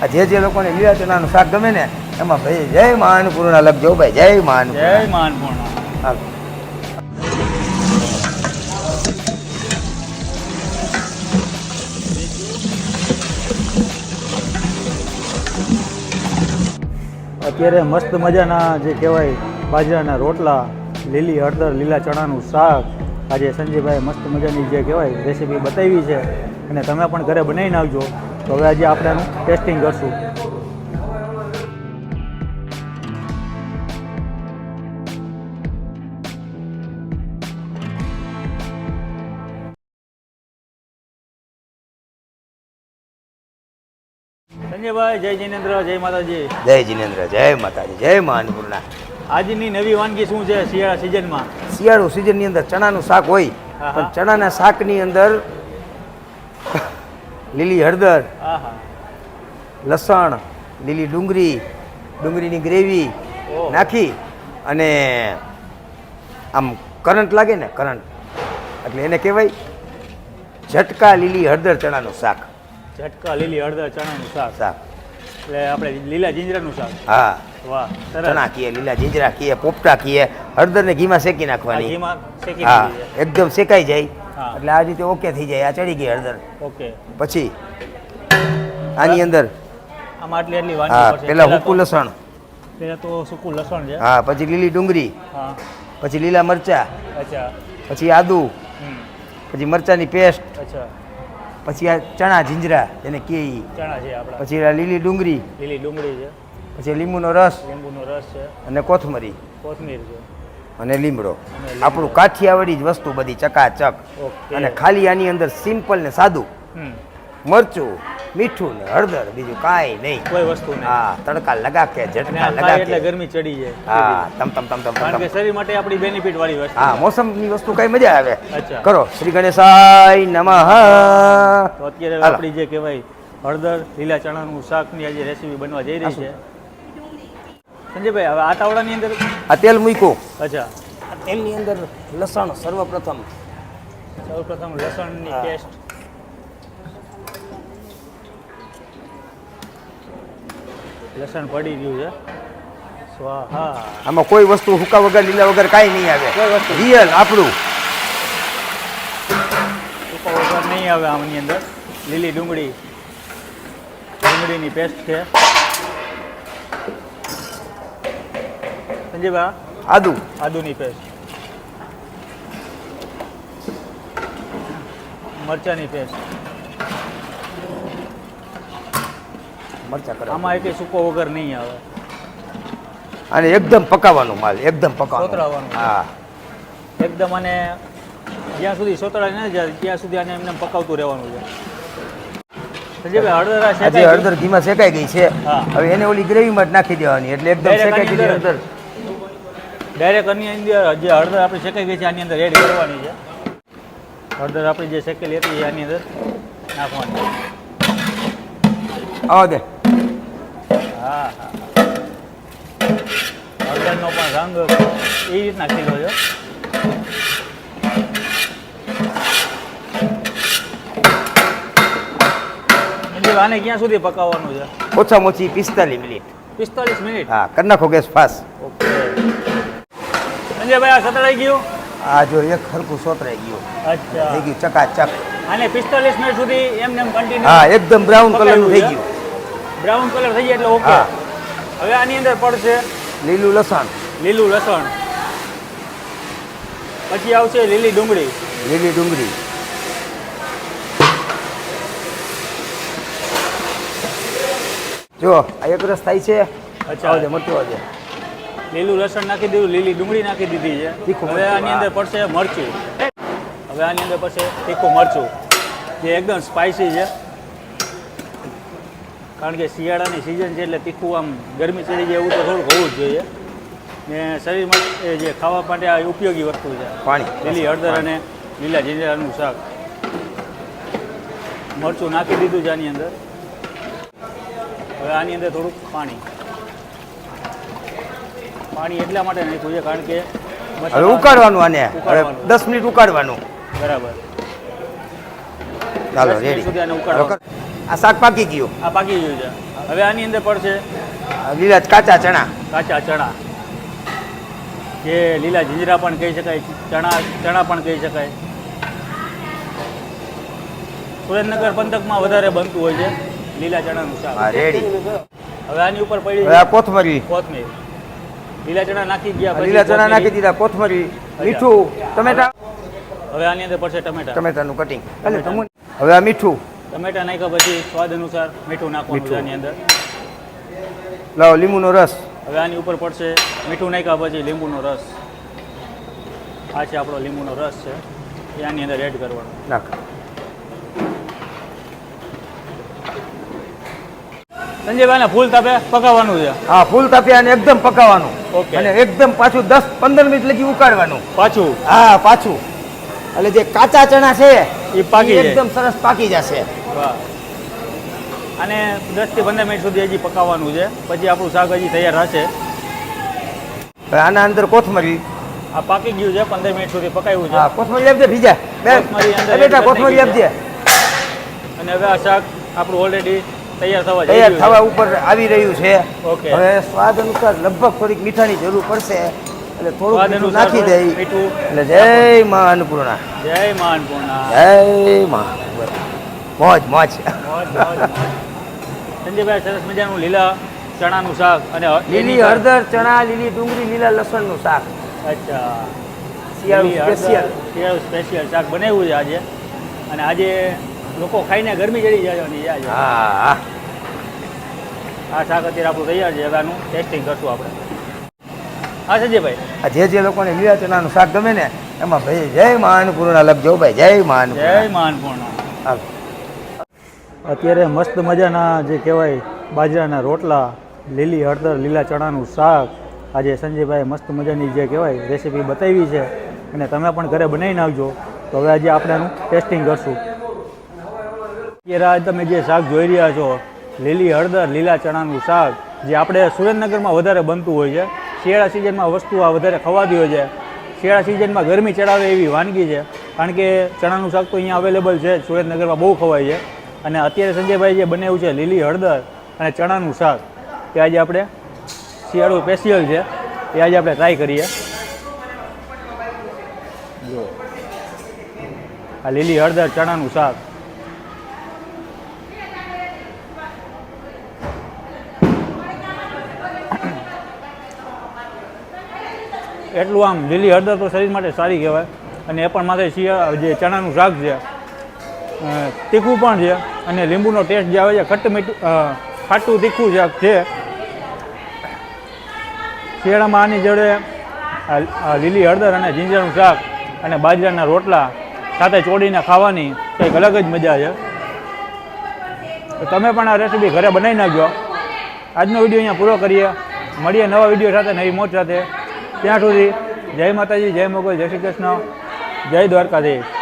આ જે જે લોકોને લીલા ચણાનું શાક ગમે ને એમાં ભાઈ જય મા અન્નપૂર્ણા લખજો ભાઈ જય મા જય અન્નપૂર્ણા અત્યારે મસ્ત મજાના જે કહેવાય બાજરાના રોટલા લીલી હળદર લીલા ચણાનું શાક આજે સંજયભાઈ મસ્ત મજાની જે કહેવાય રેસીપી બતાવી છે અને તમે પણ ઘરે બનાવીને આવજો. તો હવે આજે આપણે એનું ટેસ્ટિંગ કરશું. સંજયભાઈ જય જિનેન્દ્ર જય માતાજી. જય જિનેન્દ્ર જય માતાજી જય મા અન્નપૂર્ણા આજની નવી વાનગી શું છે શિયાળા સિઝનમાં શિયાળુ સિઝનની અંદર ચણાનું શાક હોય. પણ ચણાના શાકની અંદર લીલી હળદર લસણ લીલી ડુંગળી ડુંગળીની ગ્રેવી નાખી અને આમ કરંટ લાગે ને કરંટ એટલે એને કહેવાય ઝટકા લીલી હળદર ચણાનું શાક. ઝટકા લીલી હળદર ચણાનું શાક. શાક. એટલે આપણે લીલા જીંજરાનું શાક. હા. વાહ ચણા કીએ લીલા જીંજરા કીએ પોપટા કીએ હળદરને ઘીમાં શેકી નાખવાની. ઘીમાં શેકી હા એકદમ શેકાઈ જાય. એટલે આ રીતે ઓકે થઈ જાય આ ચડી ગઈ હળદર. ઓકે પછી આની અંદર? આમાં આટલી આટલી હા પેલા હુકું લસણ. પહેલા તો સૂકું લસણ છે. હા પછી લીલી ડુંગળી. હા. પછી લીલા મરચા. અચ્છા. પછી આદુ. પછી મરચાની પેસ્ટ. અચ્છા. પછી આ ચણા જીંજરા એને કે ચણા છે આપણા. પછી આ લીલી ડુંગળી. લીલી ડુંગળી છે. પછી લીંબુનો રસ. લીંબુનો રસ છે. અને કોથમરી. કોથમીર છે. અને લીમડો. આપણું કાઠિયાવાડી જ વસ્તુ બધી ચકાચક. અને ખાલી આની અંદર સિમ્પલ ને સાદું. મરચું મીઠું ને હળદર બીજું કાંઈ નહીં. કોઈ વસ્તુ નહીં. હા તડકા લગા કે ઝટકા લગા એટલે ગરમી ચડી જાય. હા તમ તમ તમ તમ કારણ કે શરીર માટે આપણી બેનિફિટ વાળી વસ્તુ. હા મોસમની વસ્તુ કઈ મજા આવે. કરો શ્રી ગણેશાય નમઃ. તો અત્યારે આપણી જે કહેવાય હળદર લીલા ચણાનું શાકની આજે રેસીપી બનવા જઈ રહી છે. સંજયભાઈ હવે આ તાવડાની અંદર આ તેલ મૂક્યું. અચ્છા. આ તેલની અંદર લસણ સર્વપ્રથમ. સૌપ્રથમ લસણની પેસ્ટ લસણ પડી ગયું છે. સ્વાહા. આમાં કોઈ વસ્તુ હુકા વગર લીલા વગર કાંઈ નહીં આવે. કોઈ વસ્તુ. રિયલ આપણું. હુકા વગર નહીં આવે આમની અંદર. લીલી ડુંગળી. ડુંગળીની પેસ્ટ છે. સંજયભાઈ આદુ. આદુની પેસ્ટ મરચાની પેસ્ટ મરચા કરો આમાં એક સૂકો વગર નહીં આવે. અને એકદમ પકાવવાનું માલ એકદમ પકાવવાનું. હા. એકદમ અને જ્યાં સુધી સોતળા ન જાય ત્યાં સુધી આને એમને પકાવતું રહેવાનું છે. હળદર? હળદર ઘીમાં શેકાઈ ગઈ છે. હવે એને ઓલી ગ્રેવીમાં જ નાખી દેવાની એટલે એકદમ શેકાઈ ગઈ? હળદર ડાયરેક્ટ આની અંદર જે હળદર આપણે શેકાઈ ગઈ છે આની અંદર એડ કરવાની છે. હળદર આપણે જે શેકેલી હતી એ આની અંદર નાખવાની. આવા દે. હા હા હળદરનો પણ રંગ એ રીતના ખીલો છે. આને ક્યાં સુધી પકાવવાનું છે? ઓછામાં ઓછી પિસ્તાલીસ મિનિટ. પિસ્તાલીસ મિનિટ? હા કરી નાખો ગેસ ફાસ્ટ. ઓકે. સંજયભાઈ આ સતરાઈ ગયું? આ જો એક હરખું સોતરાઈ ગયું. અચ્છા. થઈ ગયું ચકાચક. અને પિસ્તાલીસ મિનિટ સુધી એમ નેમ કન્ટિન્યુ એકદમ બ્રાઉન કલરનું થઈ ગયું. બ્રાઉન કલર થઈ જાય એટલે ઓકે હવે આની અંદર પડશે? લીલું લસણ. લીલું લસણ. પછી આવશે લીલી ડુંગળી. લીલી ડુંગળી. જો આ એક રસ થાય છે. અચ્છા. આવજે મરચું આવજે. લીલું લસણ નાખી દીધું લીલી ડુંગળી નાખી દીધી છે. તીખું હવે આની અંદર પડશે મરચું. હવે આની અંદર પડશે તીખું મરચું જે એકદમ સ્પાઇસી છે. કારણ કે શિયાળાની સિઝન છે એટલે તીખું આમ ગરમી ચડી જાય એવું તો થોડુંક હોવું જ જોઈએ. ને શરીર માટે જે ખાવા માટે આ ઉપયોગી વસ્તુ છે. પાણી. લીલી હળદર અને લીલા જીંજરાનું શાક. મરચું નાખી દીધું છે આની અંદર. હવે આની અંદર થોડુંક પાણી. પાણી એટલા માટે નાખ્યું છે કારણ કે હવે ઉકાળવાનું આને. હવે દસ મિનિટ ઉકાળવાનું. બરાબર. ચાલો રેડી. આ શાક પાકી ગયું. આ પાકી ગયું છે. હવે આની અંદર પડશે લીલા કાચા ચણા. કાચા ચણા. જે લીલા જીંજરા પણ કહી શકાય ચણા ચણા પણ કહી શકાય. સુરેન્દ્રનગર પંથકમાં વધારે બનતું હોય છે લીલા ચણાનું શાક. રેડી હવે આની ઉપર પડી કોથમરી. કોથમીર. લીલા ચણા નાખી ગયા લીલા ચણા નાખી દીધા કોથમરી મીઠું ટમેટા. હવે આની અંદર પડશે ટમેટા. ટમેટાનું કટિંગ એટલે તમે હવે આ મીઠું. ટમેટા નાખ્યા પછી સ્વાદ અનુસાર મીઠું નાખવાનું છે આની અંદર. લાવો લીંબુનો રસ. હવે આની ઉપર પડશે મીઠું નાખ્યા પછી લીંબુનો રસ. આ છે આપણો લીંબુનો રસ છે. એ આની અંદર એડ કરવાનો. નાખ. સંજયભાઈને ફૂલ તાપે પકાવવાનું છે. હા ફૂલ તાપ્યા અને એકદમ પકાવવાનું. અને એકદમ પાછું દસ પંદર મિનિટ લગી ઉકાળવાનું. પાછું? હા પાછું. એટલે જે કાચા ચણા છે એ પાકી એકદમ સરસ પાકી જશે. અને અને દસથી પંદર મિનિટ સુધી હજી પકાવવાનું છે. પછી આપણું શાક હજી તૈયાર હશે. આના અંદર કોથમરી. આ પાકી ગયું છે પંદર મિનિટ સુધી પકાવ્યું છે. હા કોથમરી આપજે બીજા. બે. કોથમરી અંદર કોથમરી આપજે. અને હવે આ શાક આપણું ઓલરેડી તૈયાર થવા ઉપર આવી રહ્યું છે. ઓકે. હવે સ્વાદ અનુસાર લગભગ થોડીક મીઠાની જરૂર પડશે. એટલે થોડુંક સ્વાદ મીઠું નાખી દે એટલે જય મા અન્નપૂર્ણા જય મા અન્નપૂર્ણા જય મા મોજ મોજ. સંજયભાઈ સરસ મજાનું લીલા ચણાનું શાક અને લીલી હળદર ચણા લીલી ડુંગળી લીલા લસણનું શાક. અચ્છા. શિયાળુ સ્પેશિયલ શિયાળુ સ્પેશિયલ શાક બનાવ્યું છે આજે. અને આજે લોકો ખાઈને ગરમી ચડી જવાની છે આજે હા. હા આ શાક અત્યારે આપણું તૈયાર છે હવે આનું ટેસ્ટિંગ કરશું આપણે. હા સંજયભાઈ. આ જે જે લોકોને લીલા ચણાનું શાક ગમે ને એમાં ભાઈ જય માં લખજો ભાઈ જય માન જય અન્નપૂર્ણા મા અત્યારે મસ્ત મજાના જે કહેવાય બાજરાના રોટલા લીલી હળદર લીલા ચણાનું શાક. આજે સંજયભાઈ મસ્ત મજાની જે કહેવાય રેસીપી બતાવી છે. અને તમે પણ ઘરે બનાવી નાખજો તો હવે આજે આપણે ટેસ્ટિંગ કરશું. અત્યારે તમે જે શાક જોઈ રહ્યા છો, લીલી હળદર, લીલા ચણાનું શાક, જે આપણે સુરેન્દ્રનગરમાં વધારે બનતું હોય છે, શિયાળા સિઝનમાં વસ્તુ આ વધારે ખવાતી હોય છે. શિયાળા સિઝનમાં ગરમી ચડાવે એવી વાનગી છે, કારણ કે ચણાનું શાક તો અહીંયા અવેલેબલ છે, સુરેન્દ્રનગરમાં બહુ ખવાય છે. અને અત્યારે સંજયભાઈ જે બનાવ્યું છે, લીલી હળદર અને ચણાનું શાક. તે આજે આપણે શિયાળું સ્પેશિયલ છે, એ આજે આપણે ટ્રાય કરીએ. આ લીલી હળદર, ચણાનું શાક. એટલું આમ લીલી હળદર તો શરીર માટે સારી કહેવાય. અને એ પણ માથે શિયા જે ચણાનું શાક છે તીખું પણ છે, અને લીંબુનો ટેસ્ટ જે આવે છે, ખટ્ટ મીઠું ખાટું તીખું શાક છે. શિયાળામાં આની જોડે લીલી હળદર અને જીંજરનું શાક અને બાજરાના રોટલા સાથે ચોડીને ખાવાની કંઈક અલગ જ મજા છે. તો તમે પણ આ રેસીપી ઘરે બનાવી નાખજો. આજનો વીડિયો અહીંયા પૂરો કરીએ. મળીએ નવા વીડિયો સાથે, નવી મોજ સાથે. ત્યાં સુધી જય માતાજી જય મોગલ જય શ્રી કૃષ્ણ જય દ્વારકાધીશ.